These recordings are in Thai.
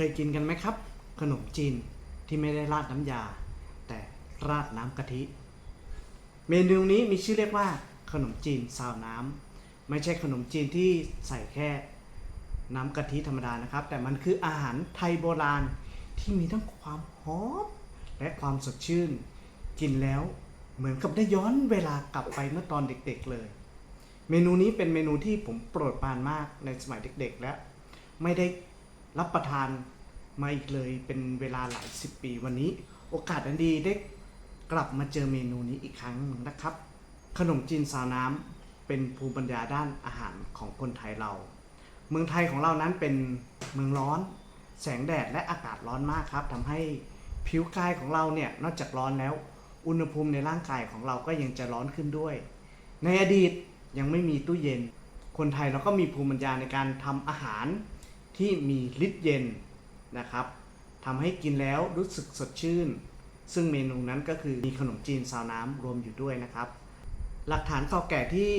เคยกินกันไหมครับ ขนมจีนที่ไม่ได้ราดน้ำยา แต่ราดน้ำกะทิ เมนูนี้มีชื่อเรียกว่า ขนมจีนซาวน้ำไม่ใช่ขนมจีนที่ใส่แค่น้ำกะทิธรรมดานะครับ แต่มันคืออาหารไทยโบราณที่มีทั้งความหอมและความสดชื่น กินแล้วเหมือนกับได้ย้อนเวลากลับไปเมื่อตอนเด็กๆเลย เมนูนี้เป็นเมนูที่ผมโปรดปรานมากในสมัยเด็กๆ และไม่ได้ รับประทานมาอีกเลยเป็นเวลาหลายสิบปีวันนี้ โอกาสอันดีได้กลับมาเจอเมนูนี้อีกครั้งหนึ่งนะครับ ขนมจีนซาวน้ำเป็นภูมิปัญญาด้านอาหารของคนไทยเรา เมืองไทยของเรานั้นเป็นเมืองร้อน แสงแดดและอากาศร้อนมากครับทำให้ผิวกายของเราเนี่ยนอกจากร้อนแล้ว อุณหภูมิในร่างกายของเราก็ยังจะร้อนขึ้นด้วย ในอดีตยังไม่มีตู้เย็น คนไทยเราก็มีภูมิปัญญาในการทำอาหาร ที่มีฤทธิ์เย็นนะครับทำให้กินแล้วรู้สึกสดชื่น ซึ่งเมนูนั้นก็คือมีขนมจีนซาวน้ำรวมอยู่ด้วยนะครับ หลักฐานเก่าแก่ที่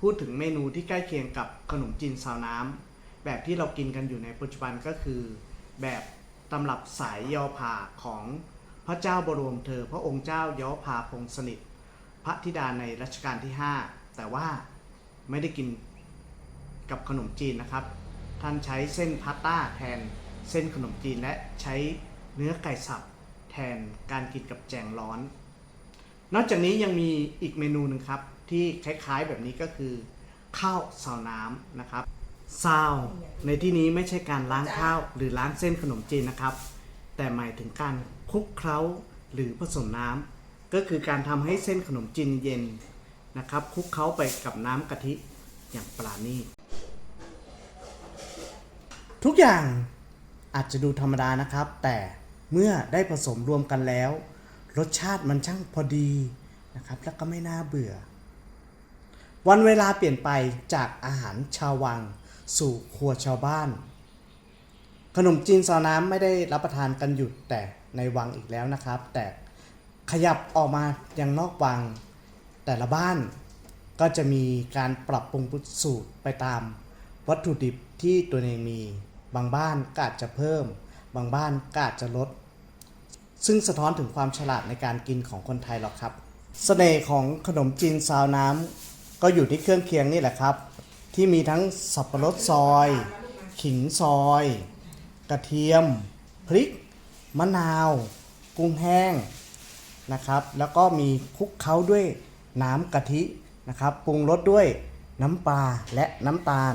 พูดถึงเมนูที่ใกล้เคียงกับขนมจีนซาวน้ำแบบที่เรากินกันอยู่ในปัจจุบันก็คือ แบบตำรับสายยอผ่าของพระเจ้าบรมเธอ พระองค์เจ้ายอพาพงสนิท พระธิดาในรัชกาลที่ 5 แต่ว่าไม่ได้กินกับขนมจีนนะครับ ท่านใช้เส้นพาสต้าแทนเส้นขนมจีนและใช้เนื้อไก่สับแทนการกินกับแจงร้อน นอกจากนี้ยังมีอีกเมนูหนึ่งครับ ที่คล้ายๆแบบนี้ก็คือ ข้าวซาวน้ำนะครับซาวในที่นี้ไม่ใช่การล้างข้าวหรือล้างเส้นขนมจีนนะครับ แต่หมายถึงการคลุกเคล้าหรือผสมน้ำก็คือการทำให้เส้นขนมจีนเย็นนะครับคลุกเคล้าไปกับน้ำกะทิอย่างปราณีต ทุกอย่างอาจจะดูธรรมดานะครับ แต่เมื่อได้ผสมรวมกันแล้ว รสชาติมันช่างพอดีนะครับ แล้วก็ไม่น่าเบื่อ วันเวลาเปลี่ยนไปจากอาหารชาววัง สู่ครัวชาวบ้าน ขนมจีนซาวน้ำไม่ได้รับประทานกันหยุดแต่ในวังอีกแล้วนะครับ แต่ขยับออกมายังนอกวัง แต่ละบ้านก็จะมีการปรับปรุงสูตรไปตามวัตถุดิบที่ตัวเองมี บางบ้านก็อาจจะเพิ่ม บางบ้านก็อาจจะลด ซึ่งสะท้อนถึงความฉลาดในการกินของคนไทยหรอกครับเสน่ห์ของขนมจีนซาวน้ำก็อยู่ที่เครื่องเคียงนี่แหละครับ ที่มีทั้งสับปะรดซอย ขิงซอย กระเทียม พริก มะนาว กุ้งแห้งนะครับ แล้วก็มีคลุกเคล้าด้วยน้ำกะทินะครับ ปรุงรสด้วยน้ำปลาและน้ำตาล